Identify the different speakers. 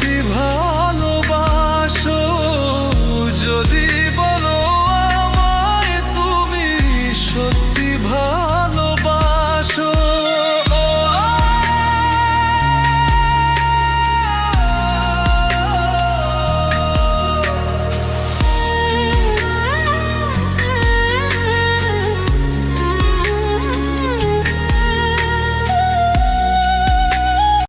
Speaker 1: বিভা